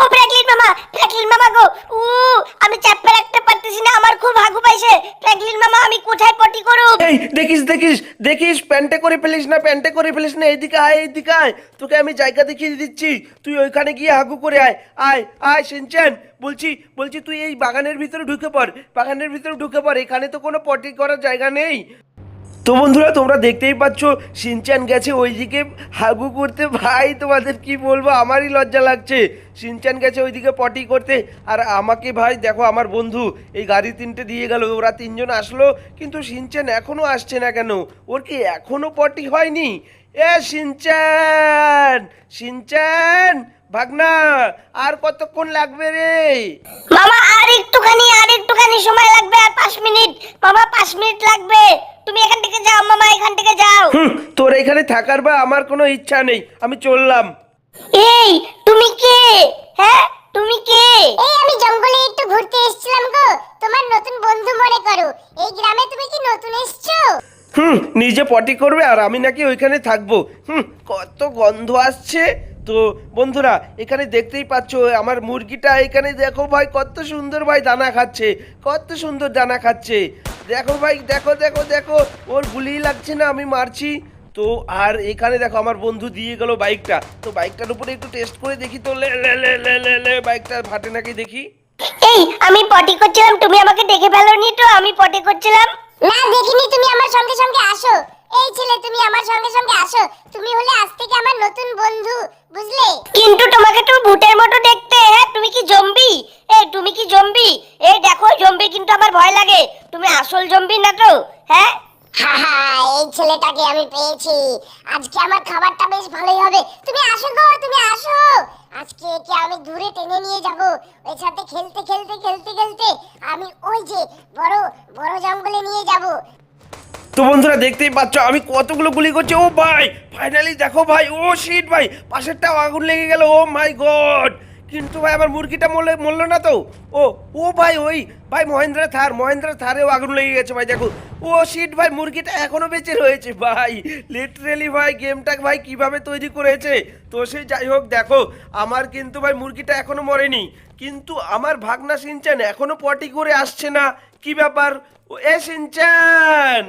ও Franklin মামা Franklin মামা গো। উ, আমি চাপে রাখতে পারতেছি না, আমার খুব হাগু পাইছে। ফ্র্যাঙ্কলিন মামা, আমি কোথায় পটি করব? এই, দেখিস দেখিস দেখিস, প্যান্টে করে ফেলিস না, প্যান্টে করে ফেলিস না, এইদিকে আয় এইদিকে আয়। তোকে আমি জায়গা দেখিয়ে দিচ্ছি, তুই ওইখানে গিয়ে হাগু করে আয়। আয় আয় সিনচান বলছি বলছি তুই এই বাগানের ভিতরে ঢুকে পড়, বাগানের ভিতরে ঢুকে পড়, এখানে তো কোনো পটি করার জায়গা নেই। তো বন্ধুরা, তোমরা দেখতেই পাচ্ছ সিনচান গেছে ওইদিকে হাগু করতে। ভাই, তোমাদের কি বলব? আমারই লজ্জা লাগছে। সিনচান গেছে ওইদিকে পটি করতে। আর আমাকে ভাই, দেখো আমার বন্ধু, এই গাড়ি তিনটে দিয়ে গেল, ওরা তিনজন আসলো, কিন্তু সিনচান এখনও আসছে না কেন? ওর কি এখনও পটি হয়নি? এ সিনচান সিনচান ভাগনা, আর কতক্ষণ লাগবে রে? মামা আর একটুখানি আর একটুখানি সময় লাগবে, আর পাঁচ মিনিট। মামা পাঁচ মিনিট লাগবে। তুমি এখান থেকে যাও মামা এখান থেকে যাও। হুম, তোর এখানে থাকার বা আমার কোনো ইচ্ছা নেই আমি চললাম। এই তুমি কে? হ্যাঁ তুমি কে? এই আমি জঙ্গলে একটু ঘুরতে এসেছিলাম গো। তোমার নতুন বন্ধু মনে করো। এই গ্রামে তুমি কি নতুন এসছো? হুম নিজে পটি করবে আর আমি নাকি ওইখানে থাকব। হুম কত গন্ধ আসছে। তো বন্ধুরা এখানে দেখতেই পাচ্ছ আমার মুরগিটা এখানে দেখো ভাই কত সুন্দর ভাই দানা খাচ্ছে কত সুন্দর দানা খাচ্ছে। দেখো ভাই দেখো দেখো দেখো। ওর গুলিই লাগছে না আমি মারছি। তো আর এখানে দেখো আমার বন্ধু দিয়ে গেল বাইকটা। তো বাইকটার উপরে একটু টেস্ট করে দেখি তো লে লে লে লে লে লে বাইকটা ফাটে নাকি দেখি। এই আমি পটি করছিলাম তুমি আমাকে দেখে ফেলোনি তো আমি পটি করছিলাম। না দেখিনি তুমি আমার সঙ্গে সঙ্গে আসো। এই ছেলে তুমি আমার সঙ্গে সঙ্গে আসো। তুমি হলে আজ থেকে আমার নতুন বন্ধু বুঝলে? কিন্তু তোমাকে তো ভূতের মতো দেখতে হ্যাঁ তুমি কি জম্বি? এই তুমি কি জম্বি? এই দেখো জম্বি কিন্তু আমার ভয় লাগে। তুমি আসল জম্বি না তো? হ্যাঁ? হাহা, এই ছেলেটাকে আমি পেয়েছি। আজকে আমার খাবারটা বেশ ভালোই হবে। তুমি আসো গো তুমি আসো। আজকে একে আমি দূরে টেনে নিয়ে যাব। ওই সাথে খেলতে খেলতে খেলতে খেলতে আমি ওই যে বড় বড় জঙ্গলে নিয়ে যাব। তো বন্ধুরা দেখতেই পাচ্ছ আমি কতগুলো গুলি করছি। ও ভাই ফাইনালি দেখো ভাই ও শিট ভাই পাশেরটাও আগুন লেগে গেল। ও মাই গড কিন্তু ভাই, আমার মুরগিটা মরলে, মরলো না তো। ও ও ভাই, ওই, ভাই, মহেন্দ্রা থার, মহেন্দ্রা থারেও আগুন লেগে গেছে ভাই, দেখো। ও শিট ভাই, মুরগিটা এখনও বেঁচে রয়েছে ভাই। লিটারেলি ভাই গেমটা ভাই কীভাবে তৈরি করেছে? তো সে যাই হোক, দেখো, আমার কিন্তু ভাই মুরগিটা এখনও মরেনি। কিন্তু আমার ভাগনা সিনচান এখনও পটি করে আসছে না। কি ব্যাপার? ও, এ সিনচান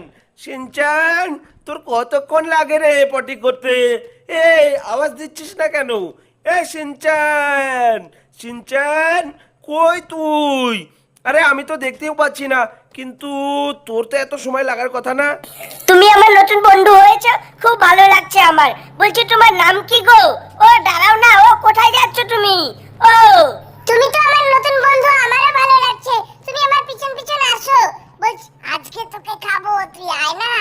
সিনচান তোর কতক্ষণ লাগে রে পটি করতে? এই আওয়াজ দিচ্ছিস না কেন? এ সিনচান সিনচান কই তুই? আরে আমি তো দেখতেও পাচ্ছি না কিন্তু তোর তো এত সময় লাগার কথা না। তুমি আমার নতুন বন্ধু হয়েছে খুব ভালো লাগছে আমার। বলছি তোমার নাম কি গো? ও দাঁড়াও না ও কোথায় যাচ্ছ তুমি? ও। তুমি তো আমার নতুন বন্ধু আমারও ভালো লাগছে। তুমি আমার পিছন পিছন আসো। বলছি আজকে তোকে খাব তুই আয় না।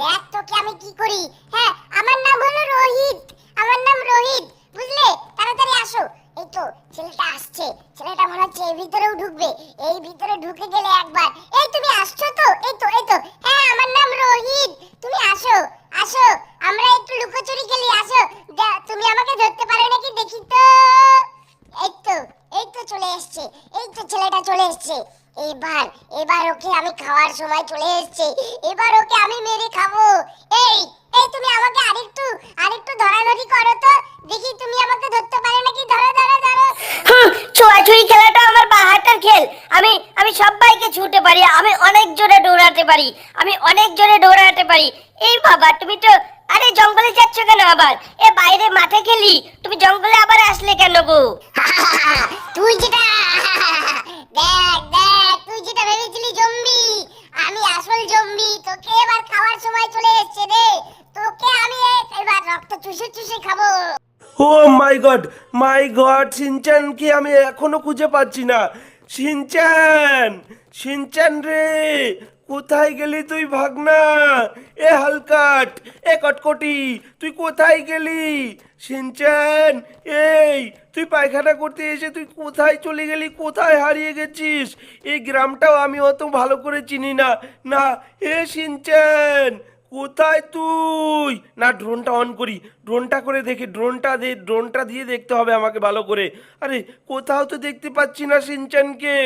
দেখ তোকে আমি কি করি। হ্যাঁ আমার নাম হলো রোহিত। আমার নাম রোহিত। বুঝলে? তাড়াতাড়ি আসো। এই তো, ছেলেটা আসছে। ছেলেটা মনে হচ্ছে এই ভিতরেও ঢুকবে। এই ভিতরে ঢুকে গেলে একবার। এই তুমি আসছো তো? এই তো এই তো। হ্যাঁ আমার নাম রোহিত। তুমি আসো আসো। আমরা একটু লুকোচুরি খেলি, আসো। তুমি আমাকে ধরতে পারো নাকি দেখি তো? এই তো এই তো চলে এসছে। এই তো ছেলেটা চলে এসছে। এবার এবার ওকে আমি খাওয়ার সময় চলে এসছে। এবার ওকে আমি মেরে খাব এই এই তুমি আমাকে আরেকটু আরেকটু ধরাধরি করো তো দেখি তুমি আমাকে ধরতে পারো নাকি ধরো ধরো ধরো হুম, ছোঁয়াছুঁয়ি খেলাটা আমার বা হাতের খেল আমি আমি সবাইকে ছুটে পারি আমি অনেক জোরে দৌড়াতে পারি। আমি অনেক জোরে দৌড়াতে পারি। এই বাবা তুমি তো আরে জঙ্গলে যাচ্ছ কেন আবার? এ বাইরে মাঠে খেলি। তুমি জঙ্গলে আবার আসলে কেন গো? তুই যেটা দেখ দেখ তুই যেটা ভেবেছিলি জম্বি আমি আসল জম্বি। তোকে এবার খাওয়ার সময় চলে এসছে রে। তোকে আমি এবার রক্ত চুষে চুষে খাব। ও মাই গড মাই গড সিনচানকে আমি এখনও খুঁজে পাচ্ছি না। সিনচান সিনচান রে। কোথায় গেলি তুই, ভাগনা? এ হালকাট, এ কটকটি, তুই কোথায় গেলি? সিনচান এই, তুই পায়খানা করতে এসে তুই কোথায় চলে গেলি? কোথায় হারিয়ে গেছিস? এই গ্রামটাও আমি অত ভালো করে চিনি না। না, এ সিনচান কোথায় তুই? না ড্রোনটা অন করি। ড্রোনটা করে দেখি। ড্রোনটা দিয়ে ড্রোনটা দিয়ে দেখতে হবে আমাকে ভালো করে। আরে, কোথাও তো দেখতে পাচ্ছি না সিনচানকে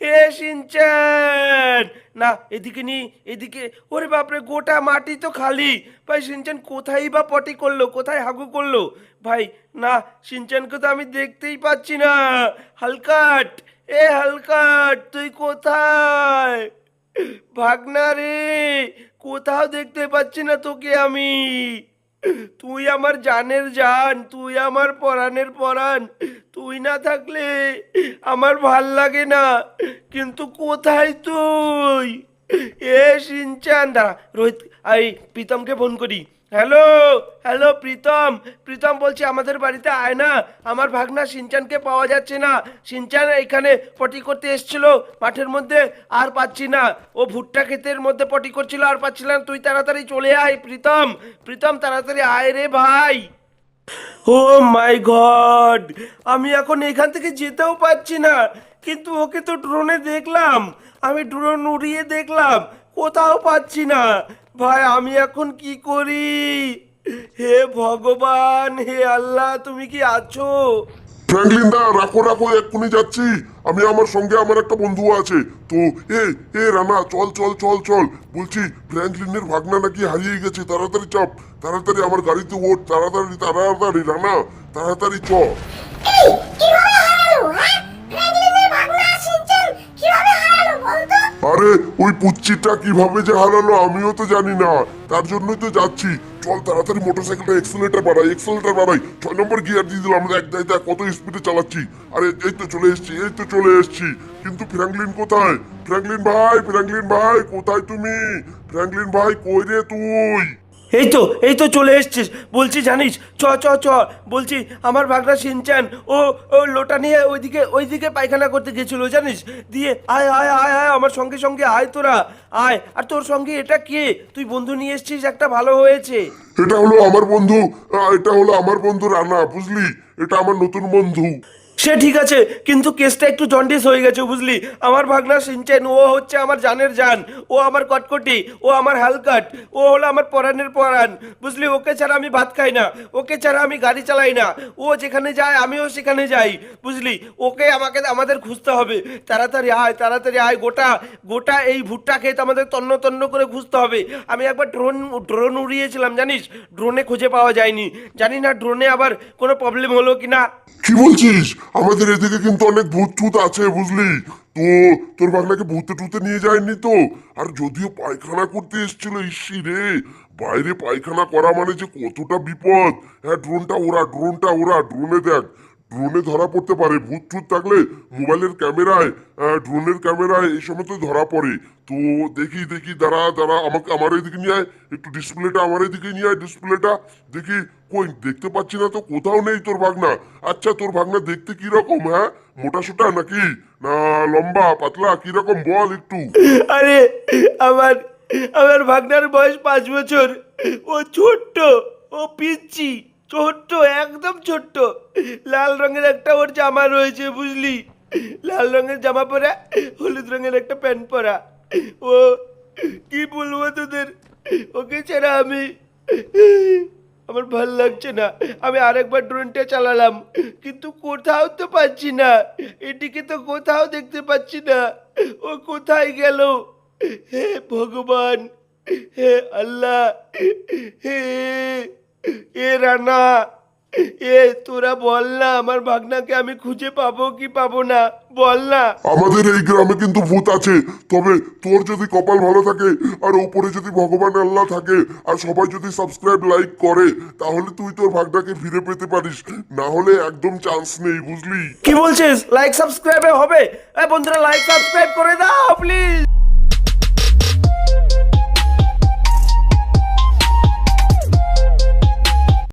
এ সিনচান না, এদিকে নি, এদিকে। ওরে বাপরে, গোটা মাটি তো খালি। ভাই সিনচান কোথায় বা পটি করল? কোথায় হাগু করল? ভাই, না সিনচানকে তো আমি দেখতেই পাচ্ছি না। হালকাট! এ হালকাট! তুই কোথায়? ভাগনা রে, কোথাও দেখতে পাচ্ছি না তোকে আমি। তুই আমার জানের জান, তুই আমার পরাণের পরাণ। তুই না থাকলে আমার ভালো লাগে না। কিন্তু কোথায় তুই? এ সিনচান দাঁড়া, রোহিত আই প্রীতমকে ফোন করি। Hello hello Pritam. প্রীতম বলছি, আমাদের বাড়িতে আয় না। আমার ভাগনা সিনচানকে পাওয়া যাচ্ছে না। সিনচান এখানে পটি করতে এসেছিল। মাঠের মধ্যে আর পাচ্ছি না। ও ভুট্টা ক্ষেতের মধ্যে পটি করছিল আর পাচ্ছিল না। তুই তাড়াতাড়ি চলে আয় প্রীতম। প্রীতম, তাড়াতাড়ি আয় রে ভাই। ও মাই গড, আমি এখন এখান থেকে যেতেও পারছি না। কিন্তু ওকে তো ড্রোনে দেখলাম। আমি ড্রোন উড়িয়ে দেখলাম। কোথাও পাচ্ছি না। ভাই আমি এখন কি করি? হে ভগবান হে আল্লাহ তুমি কি আছো? ফ্র্যাঙ্কলিন দা রাখো রাখো এক্ষুনি যাচ্ছি। আমি আমার সঙ্গে আমার একটা বন্ধু আছে। তো এ এ রানা চল চল চল চল। বলছি ফ্র্যাঙ্কলিনের ভাগনা নাকি হারিয়ে গেছে? তাড়াতাড়ি চাপ। তাড়াতাড়ি আমার গাড়িতে ওঠ। তাড়াতাড়ি তাড়াতাড়ি রানা। তাড়াতাড়ি চ। আরে, ওই পুচ্ছিটা কীভাবে যে হারালো আমিও তো জানি না। তার জন্যই তো যাচ্ছি। চল তাড়াতাড়ি মোটরসাইকেলটা এক্সেলেটার বাড়াই এক্সেলেটার বাড়াই। ছয় নম্বর গিয়ার দিয়ে দিলাম, দেখ দেখ দেখ, কত স্পিডে চালাচ্ছি। আরে, এই তো চলে এসছি, এই তো চলে এসছি। কিন্তু ফ্র্যাঙ্কলিন কোথায়? ফ্র্যাঙ্কলিন ভাই ফ্র্যাঙ্কলিন ভাই, কোথায় তুমি? ফ্র্যাঙ্কলিন ভাই, কই রে তুই? এই তো এই তো চলে এসছিস। বলছি, জানিস? চ চ চ। বলছি, আমার ভাগনা সিনচান ও ও লোটা নিয়ে ওইদিকে ওইদিকে পায়খানা করতে গেছিল, জানিস? দিয়ে আয় আয় আয় আয়, আমার সঙ্গে সঙ্গে আয় তোরা। আয়। আর তোর সঙ্গে এটা কে? তুই বন্ধু নিয়ে এসছিস, একটা ভালো হয়েছে। এটা হলো আমার বন্ধু এটা হলো আমার বন্ধু রানা, বুঝলি? এটা আমার নতুন বন্ধু। সে ঠিক আছে, কিন্তু কেসটা একটু জন্ডিস হয়ে গেছে, বুঝলি? আমার ভাগনা সিনচেন, ও হচ্ছে আমার জানের জান, ও আমার কটকটি, ও আমার হালকাট, ও হলো আমার পরাণের পরাণ, বুঝলি? ওকে ছাড়া আমি ভাত খাই না, ওকে ছাড়া আমি গাড়ি চালাই না, ও যেখানে যায় আমিও সেখানে যাই, বুঝলি? ওকে আমাকে, আমাদের খুঁজতে হবে। তাড়াতাড়ি আয় তাড়াতাড়ি আয়, গোটা গোটা এই ভুট্টা খেতে আমাদের তন্ন তন্ন করে খুঁজতে হবে। আমি একবার ড্রোন ড্রোন উড়িয়েছিলাম, জানিস? ড্রোনে খুঁজে পাওয়া যায়নি। জানি না ড্রোনে আবার কোনো প্রবলেম হলো কি না কি বলছিস? আমাদের এদিকে কিন্তু অনেক ভূত টুত আছে, বুঝলি? তো তোর বাংলাকে ভূতে টুতে নিয়ে যায়নি তো? আর যদিও পায়খানা করতে এসেছিল, ইসি রে! বাইরে পায়খানা করা মানে যে কতটা বিপদ! হ্যাঁ ড্রোনটা ওরা ড্রোনটা ওরা, ড্রোনে দেখ। ড্রোনে ধরা পড়তে পারে। ভূত টুত থাকলে মোবাইলের ক্যামেরায় ড্রোনের ক্যামেরায় এই সময় তো ধরা পড়ে। তো দেখি দেখি, দাঁড়া দাঁড়া, আমাকে, আমার এদিকে নিয়ে আয়। একটু ডিসপ্লেটা আমার এদিকে নিয়ে আয় ডিসপ্লেটা দেখি, কই, দেখতে পাচ্ছি না তো, কোথাও নেই তোর ভাগনা। আচ্ছা তোর ভাগনা দেখতে কি রকম হ্যাঁ? মোটা সোটা নাকি? না, লম্বা, পাতলা, কি রকম বল একটু। আরে, আমার আমার ভাগনার বয়স পাঁচ বছর। ও ছোট্ট, ও পিচ্ছি ছোট্ট, একদম ছোট্ট। লাল রঙের একটা ওর জামা রয়েছে, বুঝলি? লাল রঙের জামা পরা, হলুদ রঙের একটা প্যান্ট পরা। ও, কি বলব তোদের? ওকে ছাড়া আমি, আমার ভালো লাগছে না। আমি আরেকবার ড্রোনটা চালালাম, কিন্তু কোথাও তো পাচ্ছি না। এটিকে তো কোথাও দেখতে পাচ্ছি না। ও কোথায় গেল? হে ভগবান, হে আল্লাহ, হে এ রানা এ তোরা বল না আমার ভাগনাকে আমি খুঁজে পাবো কি পাবো না বল না। আমাদের এই গ্রামে কিন্তু ভূত আছে তবে তোর যদি কপাল ভালো থাকে আর উপরে যদি ভগবান আল্লাহ থাকে আর সবাই যদি সাবস্ক্রাইব লাইক করে তাহলে তুই তোর ভাগটাকে ফিরে পেতে পারিস না হলে একদম চান্স নেই বুঝলি? কি বলছিস? লাইক সাবস্ক্রাইবে হবে। এ বন্ধুরা লাইক সাবস্ক্রাইব করে দাও প্লিজ